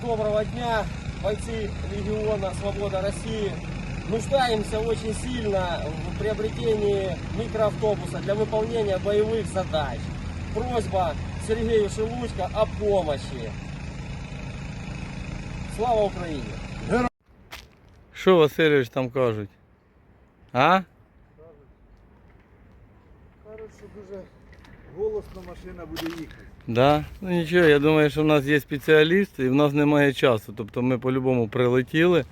Доброго дня, бойцы Легиона Свобода России. Нуждаемся очень сильно в приобретении микроавтобуса для выполнения боевых задач. Просьба Сергею Шелудько о помощи. Слава Украине! Що Васильович там кажуть? А? Кажуть, що дуже голосно машина буде їхати. Да? Ну нічого, я думаю, що в нас є спеціаліст і в нас немає часу. Тобто ми по-любому прилетіли.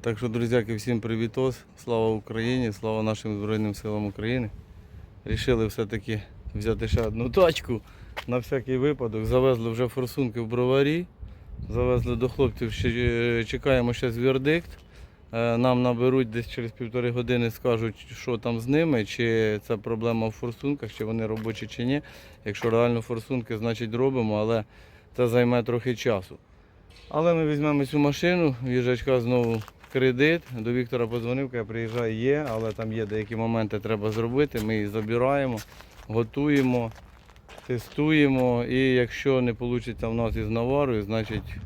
Так що, друзяки, всім привітос. Слава Україні, слава нашим Збройним силам України. Рішили все-таки взяти ще одну тачку на всякий випадок. Завезли вже форсунки в броварі. Завезли до хлопців, ще е, чекаємо ще вердикт. Е, Нам наберуть десь через півтори години, скажуть, що там з ними, чи це проблема в форсунках, чи вони робочі, чи ні. Якщо реально форсунки, значить робимо, але це займе трохи часу. Але ми візьмемо цю машину, їжачка знову кредит. До Віктора подзвонив, каже, приїжджає, є, але там є деякі моменти, треба зробити. Ми її забираємо, готуємо, тестуємо. І якщо не вийде в нас із наварою, значить,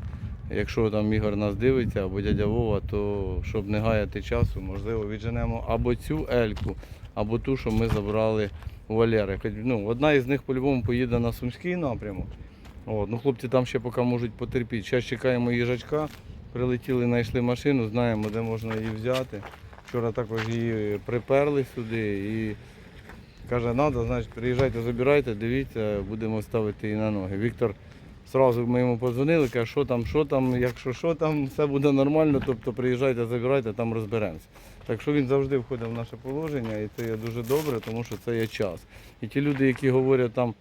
якщо там Ігор нас дивиться або дядя Вова, то щоб не гаяти часу, можливо, відженемо або цю ельку, або ту, що ми забрали у Валери. Ну, одна із них по-любому поїде на Сумський напрямок. От, ну, хлопці там ще поки можуть потерпіти. Зараз чекаємо їжачка. Прилетіли, знайшли машину, знаємо, де можна її взяти. Вчора також її приперли сюди і каже, треба, значить, приїжджайте, забирайте, дивіться, будемо ставити її на ноги. Віктор Сразу ми йому подзвонили, каже, що там, що там, якщо що там, все буде нормально, тобто приїжджайте, забирайте, там розберемося. Так що він завжди входить в наше положення, і це є дуже добре, тому що це є час. І ті люди, які говорять там.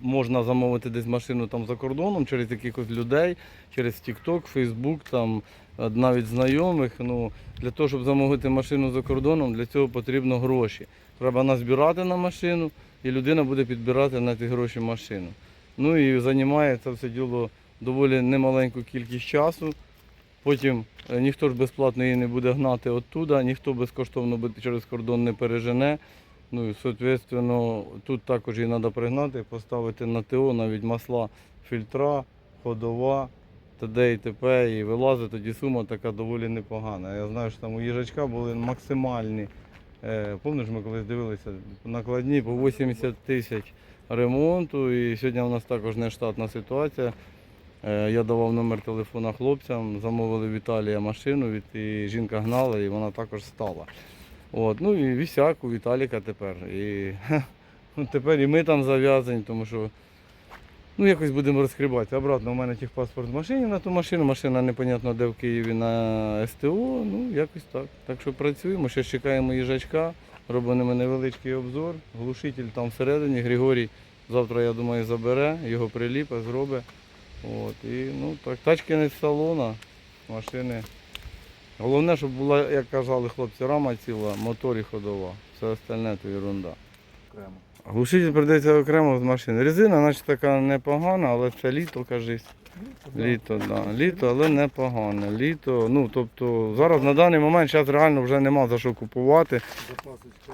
Можна замовити десь машину там за кордоном через якихось людей, через TikTok, Facebook, там навіть знайомих. Ну, для того, щоб замовити машину за кордоном, для цього потрібно гроші. Треба назбирати на машину, і людина буде підбирати на ті гроші машину. Ну і займає це все діло доволі немаленьку кількість часу. Потім е, ніхто ж безплатно її не буде гнати оттуда, ніхто безкоштовно через кордон не пережене. Ну і соответственно, тут також її треба пригнати, поставити на ТО навіть масла, фільтра, ходова, т.д. і т.п. І вилазить тоді сума така доволі непогана. Я знаю, що там у їжачка були максимальні. Е, Пам'ятаєш, ми колись дивилися, накладні по 80 тисяч ремонту. І сьогодні у нас також нештатна ситуація. Е, Я давав номер телефона хлопцям, замовили в Італії машину, і жінка гнала, і вона також стала. От, ну і вісяк у Віталіка тепер. І ну, тепер і ми там зав'язані, тому що ну, якось будемо розкрибати. Обратно у мене техпаспорт в машині на ту машину, машина непонятно де в Києві на СТО. Ну, якось так. Так що працюємо, ще чекаємо їжачка, робимо невеличкий обзор. Глушитель там всередині. Григорій завтра, я думаю, забере, його приліпе, зробить. От, і, ну, так, тачки не з салона, машини. Головне, щоб була, як казали хлопці, рама ціла, мотор і ходова. Все остальне то ерунда. Окремо. Глушитель продається окремо з машини. Резина, наче така непогана, але це літо, кажись. Літо, да. Літо, але непогане. Літо, ну тобто зараз на даний момент зараз реально вже нема за що купувати.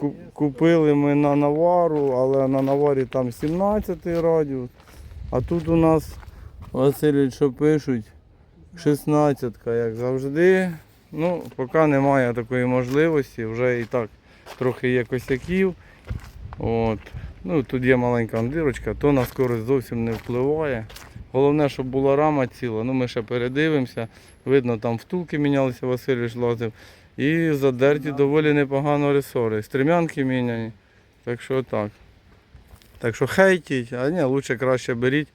Ку- Купили ми на навару, але на наварі там 17 радіус. А тут у нас Василь, що пишуть, 16, як завжди. Ну, поки немає такої можливості, вже і так трохи є косяків. От. Ну, тут є маленька дирочка, то на скорость зовсім не впливає. Головне, щоб була рама ціла. Ну, ми ще передивимося. Видно, там втулки мінялися, Васильович лазив. І задерті доволі непогано ресори. Стрімянки міняні. Так що так. Так що хейтіть, а ні, лучше краще беріть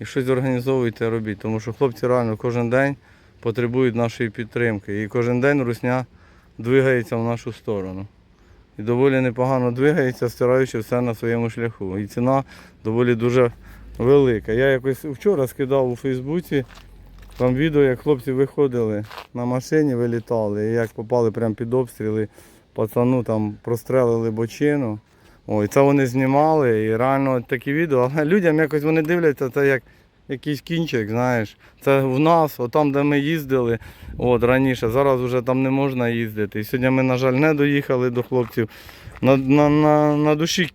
і щось організовуйте, робіть. Тому що хлопці реально кожен день потребують нашої підтримки. І кожен день русня двигається в нашу сторону. І доволі непогано двигається, стираючи все на своєму шляху. І ціна доволі дуже велика. Я якось вчора скидав у Фейсбуці там відео, як хлопці виходили на машині, вилітали, і як попали прямо під обстріли, пацану там прострелили бочину. Ой, це вони знімали і реально такі відео. Але людям якось вони дивляться, це як якийсь кінчик, знаєш. Це в нас, отам, де ми їздили от, раніше, зараз вже там не можна їздити. І сьогодні ми, на жаль, не доїхали до хлопців. На, на, на, на душі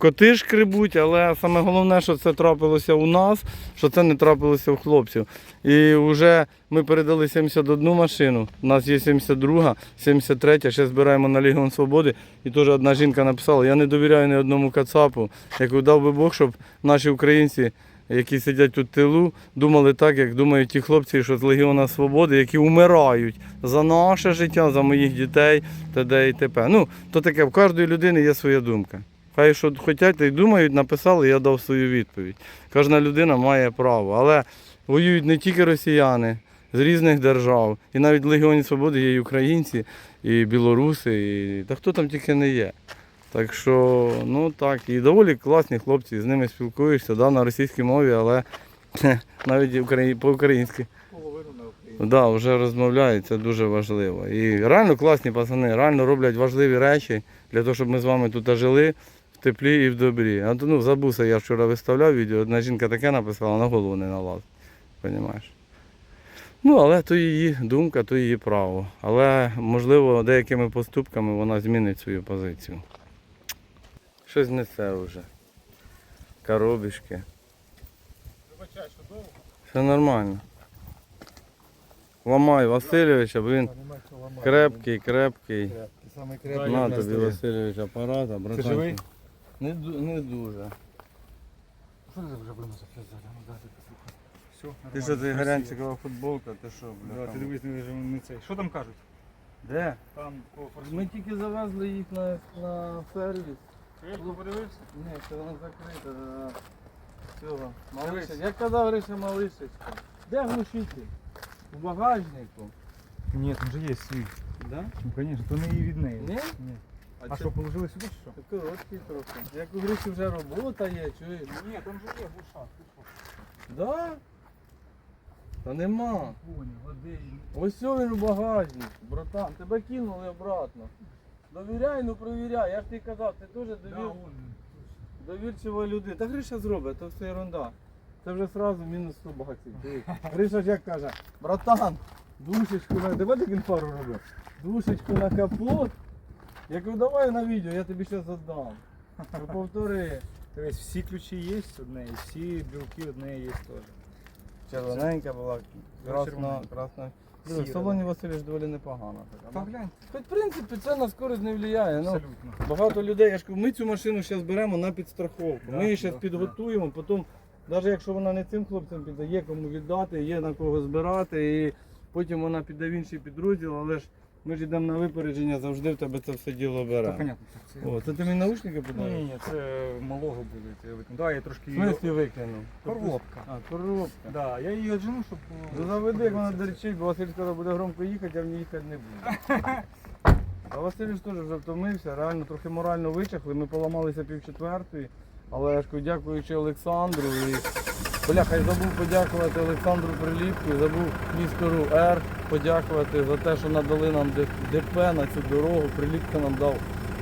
коти шкребуть, але саме головне, що це трапилося у нас, що це не трапилося у хлопців. І вже ми передали 71 машину. У нас є 72, 73, ще збираємо на Легіон Свободи. І теж одна жінка написала: я не довіряю ні одному кацапу. Як дав би Бог, щоб наші українці, які сидять у тилу, думали так, як думають ті хлопці, що з Легіона Свободи, які вмирають за наше життя, за моїх дітей, т.д. і т.п. Ну, то таке, в кожної людини є своя думка. Хай що хочуть й думають, написали, я дав свою відповідь. Кожна людина має право. Але воюють не тільки росіяни з різних держав. І навіть в Легіоні Свободи є і українці, і білоруси, і та хто там тільки не є. Так що, ну так, і доволі класні хлопці, з ними спілкуєшся, да, на російській мові, але навіть украї- по-українськи. Да, вже розмовляють, це дуже важливо. І реально класні пацани, реально роблять важливі речі для того, щоб ми з вами тут жили теплі і в добрі. А то ну, забувся, я вчора виставляв відео, одна жінка таке написала, на голову не налаз. Понімаєш? Ну, але то її думка, то її право. Але, можливо, деякими поступками вона змінить свою позицію. Щось несе вже. Коробішки. Вибачай, що довго? Все нормально. Ламай Васильовича, бо він крепкий, крепкий. Крепкий. Самий крепкий. На тобі. Васильович, апарат, а братан. Не, ду- не дуже. Що ти вже? Я зараз, ну, послухати. Все, Ти що, ти гарянчикова футболка, ти що, Да, бля? ти там? дивись, не, не цей. Що там кажуть? Де? Там по форсу. Ми тільки завезли їх на, на сервіс. Ти подивився? Ні, це воно закрите. да. Цього. Дивись. Як казав Гриша Малишечка. Де глушитель? У багажнику. Ні, там же є свій. Да? Ну, звісно, то не її від неї. Ні? Ні. А, це- що, положили сюди чи що? Короткий трохи. Як у Гриші вже робота є, чуєш? Ні, там же є глуша. Да? Та нема. Ось він у багажнику, братан, тебе кинули обратно. Довіряй, ну провіряй, я ж тобі казав, ти теж довір... довірчива людина. Та Гриша зробить, то все ерунда. Це вже одразу мінус 100 баксів. Дивись. Гриша ж як каже, братан, душечку на. Давай як він пару робив. Душечку на капот. Я кажу, давай на відео, я тобі зараз віддам. Ну, Повтори. Тобто всі ключі є одне, і всі білки одне є теж. Червоненька була, красна, червоненька. красна. В салоні Васильович доволі непогана. така. Та глянь, Хоч в принципі це на скорість не впливає. Ну, абсолютно. багато людей, я ж кажу, ми цю машину зараз беремо на підстраховку. Да, ми її зараз да, підготуємо, потім, навіть якщо вона не цим хлопцям піде, є кому віддати, є на кого збирати, і потім вона піде в інший підрозділ, але ж ми ж йдемо на випередження, завжди в тебе це все діло Та бере. понятно, так це. О, це ти мені наушники Ні, подаєш? ні, ні, це малого буде. Це викину. Да, я трошки В її... смислі викинув? Коробка. А, коробка. Да, я її отжену, щоб... Ну заведи, як вона дерчить, бо Василь сказав, буде громко їхати, а в ній їхати не буде. А Василь ж теж вже втомився, реально трохи морально вичахли. Ми поламалися пів четвертої, але я ж дякуючи Олександру і Бляха, я забув подякувати Олександру Приліпку, забув містеру Р подякувати за те, що надали нам ДП на цю дорогу. Приліпка нам дав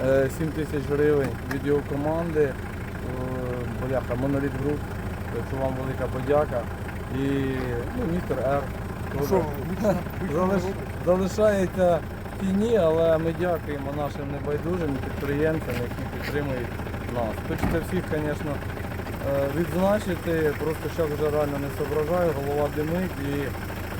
е, 7 тисяч гривень від його команди. Е, Бляха, Моноліт Груп. Що вам велика подяка. І ну, містер Р. Ну що, залиш- залишається в тіні, але ми дякуємо нашим небайдужим підприємцям, які підтримують нас. Хочеться всіх, звісно, е, відзначити, просто зараз вже реально не соображаю, голова димить і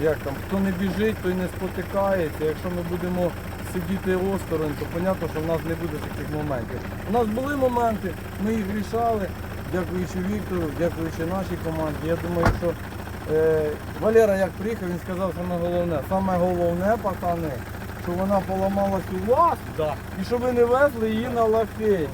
як там, хто не біжить, той не спотикається. Якщо ми будемо сидіти осторонь, то зрозуміло, що в нас не буде таких моментів. У нас були моменти, ми їх рішали, дякуючи Віктору, дякуючи нашій команді. Я думаю, що е, Валера як приїхав, він сказав саме головне. Саме головне, пацани, що вона поламалась у вас Да. і що ви не везли її на лафеті.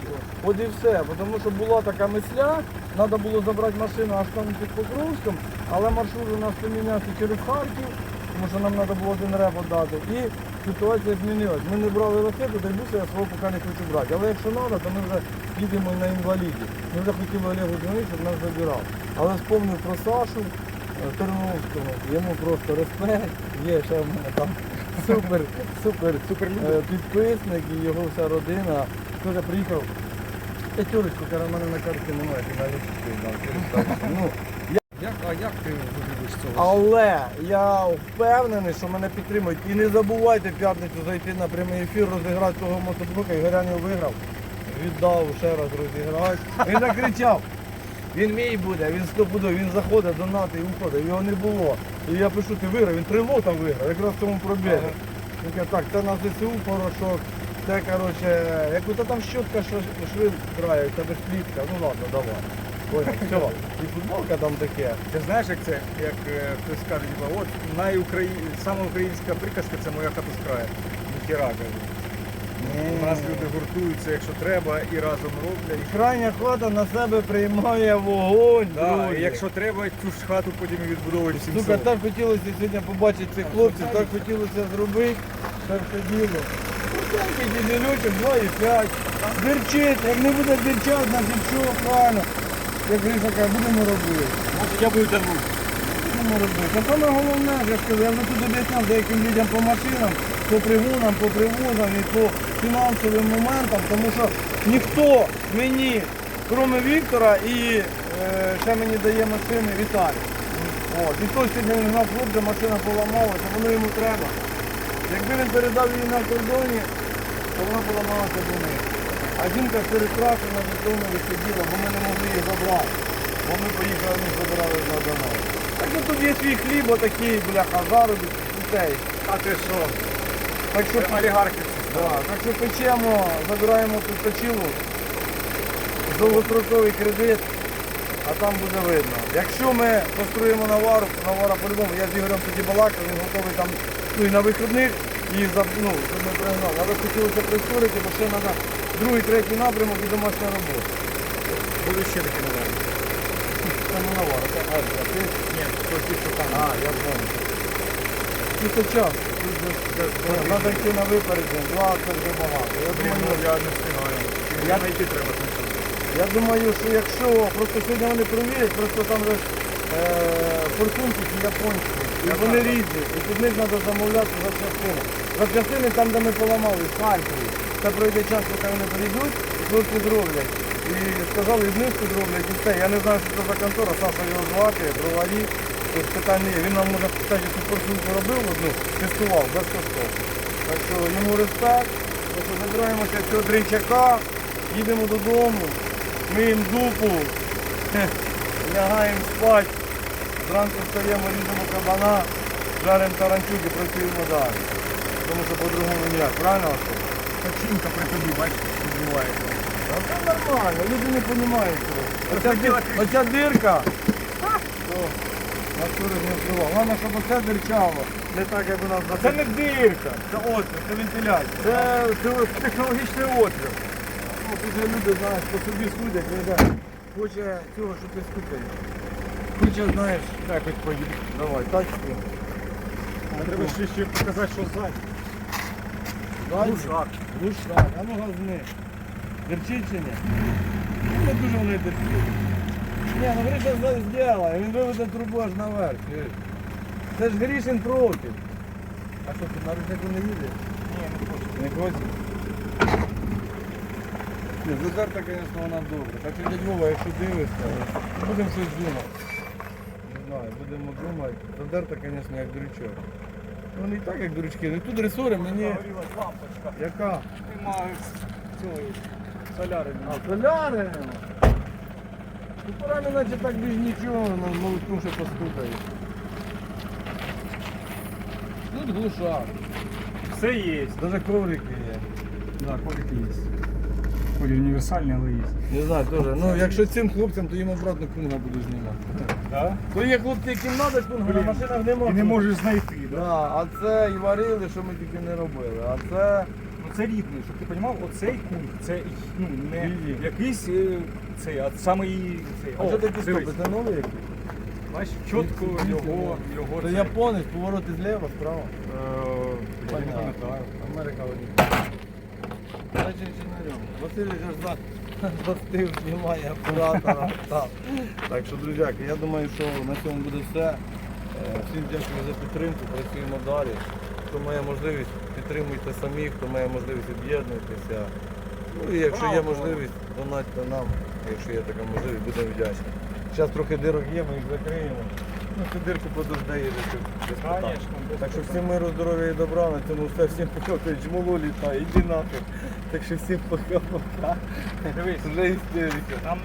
От і все. Тому що була така мисля, треба було забрати машину аж там під Покровськом, але маршрут у нас помінявся через Харків, тому що нам треба було один реп дати. І ситуація змінилась. Ми не брали лафету, дай буся, я свого поки не хочу брати. Але якщо треба, то ми вже їдемо на інваліді. Ми вже хотіли Олегу дзвонити, щоб нас забирав. Але вспомнив про Сашу е, Терновського, йому просто респект, є ще в мене там супер, супер, Супер Е, підписник і його вся родина. Теж приїхав. П'ятерочку, каже, в мене на карті немає, ти навіть дав. через. Ну, Як, а як ти виглядиш цього? але я впевнений, що мене підтримують. І не забувайте в п'ятницю зайти на прямий ефір, розіграти того мотоблока. Ігорянів виграв. віддав ще раз розіграти. Він накричав. Він мій буде, він стопудов, він заходить до НАТО і уходить, його не було. І я пишу, ти виграв, він три лота виграв, якраз в цьому пробіжі. Він каже, так, це на ЗСУ порошок, це коротше, як то там щотка, що швид грає, це без плітка, ну ладно, давай. Понял, все. І футболка там таке. Ти знаєш, як це, як е, хтось каже, типа, от найукраї... сама українська приказка це моя хата з краю. Ніхіра каже. У нас люди гуртуються, якщо треба, і разом роблять. Крайня хата на себе приймає вогонь. Да, друзі. і якщо треба, цю ж хату потім і відбудовують всім Сука, селом. так хотілося сьогодні побачити цих хлопців, так хотілося зробити. Це все діло. Маленький дідельочок, 2,5. Дирчить, як не буде дирчати, значить що, правильно. Як Гриша каже, будемо робити. Может, я буду тянуть. Будемо робити. А саме головне, я ж кажу, я вже тут об'ясняв деяким людям по машинам, по пригонам, по привозам і по фінансовим моментам, тому що ніхто мені, крім Віктора і е, ще мені дає машини Віталій. От. І той сьогодні він гнав хлопця, машина поламалася, воно йому треба. Якби він передав її на кордоні, то вона поламалася до них. А жінка перекрашена того сиділа, бо ми не могли її забрати. Бо ми поїхали, ми забирали за Донау. Так і тут є свій хліб, отакий, бляха, заробіт дітей. А ти що? Так що, Олігархи. да, так що печемо, забираємо тут печілу, довгостроковий кредит, а там буде видно. Якщо ми построїмо навару, навара по-любому, я з Ігорем тоді балакав, він готовий там ну, і на вихідних, і за, ну, щоб ми пригнали. Але хотілося прискорити, бо ще треба другий, третій напрямок і домашня робота. Буду ще такі наверное. Це не навара, це Альфа. Ти Ні, то ті, що там. А, я знаю. Чисто час. Треба йти на випередження, два це вже багато. Я думаю, ну, я не встигаю. Я знайти треба я думаю, що якщо просто сьогодні вони провірять, просто там же е, форсунки японські, і вони різні, і під них треба замовляти запчастини. Запчастини там, де ми поламали, в Харкові. Це пройде час, поки вони прийдуть, і хлопці зроблять. І сказали, знижку зроблять і все. Я не знаю, що це за контора, Саша його звати, броварі. Тут питань не є. Він нам може сказати, що форсунку робив одну, тестував безкоштовно. Так що йому респект. Що забираємося цього дринчака, їдемо додому, миємо дупу, лягаємо спати, зранку встаємо, ріжемо кабана, жаримо таранчук і працюємо далі. Тому що по-другому ніяк, правильно? Качинка при тобі, бачиш, відбувається. А це нормально, люди не розуміють цього. Оця, оця дирка, то Артур не впливав. Головне, щоб оце дирчало. Не так, як у нас на Це не дирка. Це отвір, це вентиляція. Це те- технологічний отвір. Ну, тут же люди, знаєш, по собі судять, веде. Хоче цього, щоб ти. Хоче, знаєш, Так, хоч поїду. давай, тачку. Треба ще, ще показати, що ззаді. Глушак. Глушак, а ну газни. Дерчить чи ні? Ну, Не дуже вони дерчить. Ні, ну Гриша все зробила, він виведе трубу аж наверх. чуєш? Це ж Грішин профіль. А що, ти на рюкзаку не їде? Ні, не хочу. Не хочеш? Ні, задерта, звісно, вона добра. Так що дядь Вова, якщо дивишся, будемо щось думати. Не знаю, будемо думати. Задерта, звісно, як дрючок. Вони і так як дрючки. Ну тут ресори мені. Загорілась лампочка. Яка? Немає цієї соляри. А, соляри. Ну пора не наче так без нічого, ну, молотком ще постукає. Тут глушак. Все є. Даже коврики є. Да, колік є. Колі універсальний, але є. Не знаю, теж. Ну якщо цим хлопцям, то їм обратно кунга буду знімати. Да? То є хлопці, яким треба кунга, на машинах нема. І не можеш знайти, да? Да, а це і варили, що ми тільки не робили. А це Ну це рідний, щоб ти розумів, оцей кунг, це ну, не якийсь е, цей, а саме її цей. а що такі стопи? Це нові які? Бачиш, чітко Ні, його, його Це цей, японець, повороти зліва, справа. е, я не пам'ятаю. Америка одні. Значить, чи на ньому. Василь за, застив, знімає оператора. Так. так що, друзяки, я думаю, що на цьому буде все. Е, Всім дякую за підтримку, працюємо далі. Хто має можливість, підтримуйте самі, хто має можливість об'єднуйтеся. Ну і якщо є можливість, донатьте нам, якщо є така можливість, будемо вдячні. Зараз трохи дирок є, ми їх закриємо. Ну, цю дирку подождає. Конечно, без Так що всім миру, здоров'я і добра, на цьому все, всім пока, джмоло літає, іди нахуй. Так що всім пока-пока. Дивись, Вже істерика. нам